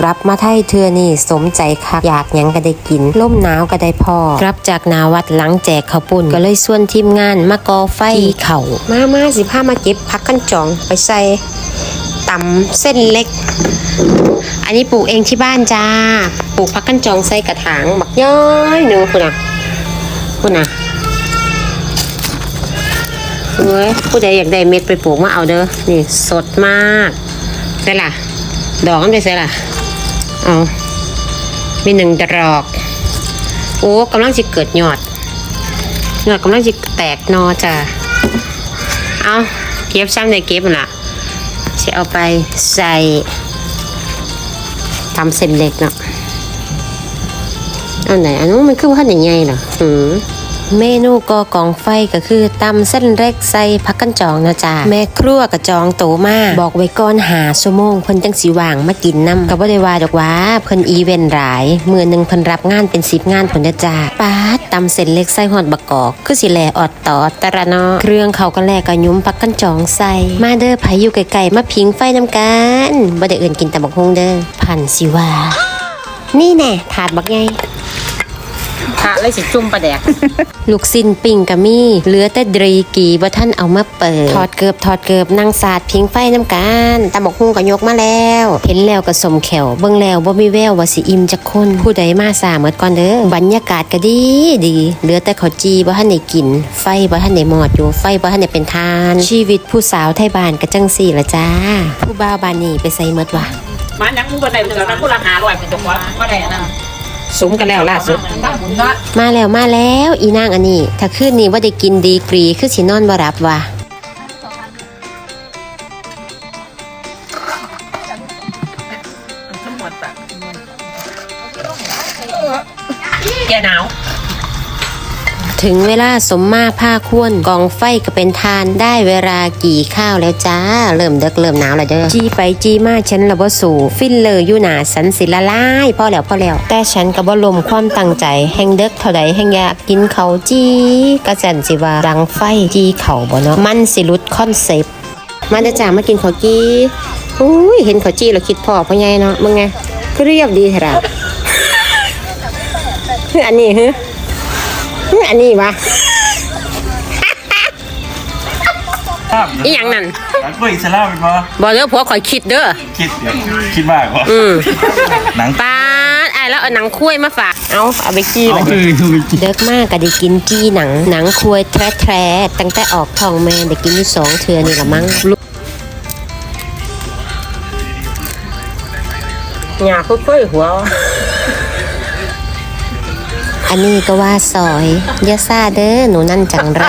กลับมาไทยเทือนี่สมใจคักอยากหยังก็ได้กินล่มหนาวก็ได้พอกลับจากนาวัดหลังแจกข้าวปุ่นก็เลยส่วนทีมงานมากอไฟเข่ามามาสิพามาเก็บผักกันจองไปใส่ตำเส้นเล็ก อันนี้ปลูกเองที่บ้านจ้า ปลูกผักกันจองใส่กระถางบักย้อยหนึ่งคุณอะคุณอะเฮ้ยผู้ใดอยากได้เม็ดไปปลูกมาเอาเด้อ นี่สดมากได้ล่ะ ดอกมันไปใส่ล่ะ เอามีหนึ่งดอก โอ้กำลังจะเกิดยอดยอดกำลังจะแตกนอจ้ะเอาเก็บซ้ำในเก็บน่ะจะเอาไปใส่ทำเส้นเล็กเนาะเอาไหนอันนู้นมันคือว่าหนใหญ่เหรอหืม เมนูกอกองไฟก็คือตำเส้นเล็กใส่พักกันจองนะจ๊ะแม่ครัวกระจองโตมากบอกไว้ก่อนหาชั่วโมงเพิ่นจังสีว่างมากินน้ำก็บ่ได้ว่าดอกว่าเพิ่นอีเวนต์หลายมือหนึ่งเพิ่นรับงานเป็นสิบงานผลนะจ๊ะป้าตำเส้นเล็กใส่หอดบะกอก คือสิแลออดตอดตระนาะเครื่องเขาก็แลกระยุ้มพักกันจองใส่มาเด้อไผอยู่ไกลๆมาพิงไฟน้ำกันบ่ได้เอื่นกินแต่บักฮงเด้อพันสิว่านี่แน่ถาดบักไงพ ระเลยสิจุ่มปลาแดก ลูกซินปิ่งกะมีเหลือแต่ดรีกีว่าท่านเอามาเปิด ถอดเกือบถอดเกือบนั่งสาดพิงไฟน้ำกันตำบกหุ่งก็ยกมาแล้ว เห็นแล้วก็สมแขวเบิ่งแล้วบ่มีแววว่าสิอิ่มจักคนผู้ใดมาสาเมดก่อนเด้อบรรยากาศก็ดีดีเหลือแต่ข้าวจีบ่ทันได้กิน ไฟบ่ทันได้หมอดอยู่ไฟบ่ทันได้เป็นทาน ชีวิตผู้สาวไทยบ้านก็จังสี่ละจ้า ผู้บ่าวบ้านนี้ไปใส่หมดวะมันยังมูบันไดเป็นกันผู้ละหาร้อยเป็นจังหวะก็ได้นะ สมกันแล้วล่าสุดตั้งบุญเนาะมาแล้วมาแล้วอีนางอันนี้ ถ้าคืนนี้ว่าได้กินดีกรีคือสินอนบ่รับว่ะแกหนาว ถึงเวลาสมมาผ้าควนกองไฟก็เป็นทานได้เวลากี่ข้าวแล้วจ้า เริ่มเด็กเริ่มหนาวแล้วเด้อจี้ไปจี้มาฉันละบสู่ฟินเลยอยู่หนาสันสิละลายพอแล้วพ่อแล้ว แต่ฉันก็บ่ลมความตั้งใจแห่งเด็กเท่าใดแห่งอยากกินเขาจี้กระจันสิว่าดังไฟจี้เขาบ่เนาะมันสิลุดคอนเซปต์มาเด้อจ้ามากินข้าวจีอุ้ยเห็นข้าวจีแล้วคิดพ่อพ่อใหญ่เนาะมึงไงคือเรียบดีแท้ละอันนี้ฮึคื ออันนี้วะ อีหยังนั่นหนังกล้วยอิสลามเป็นปะบอกเด้อผัวข่อยคิดเด้อ คิดเดี๋ยวคิดมากกว่าอืม หนังป้าดไอ้ายแล้วเอาหนังคุ้ยมาฝาก เอาเอาไปกี้เอามาคือคือไปกินเด็กมากก็ได้กินกี้หนัง หนังคุยแท้แท้ๆตั้งแต่ออกทองแม่ได้กินอยู่สองเทือนี่ละมั้งหยาคุ้ยหัว อันนี้ก็ว่าซอยยาซาเด้อหนูนั่นจังไร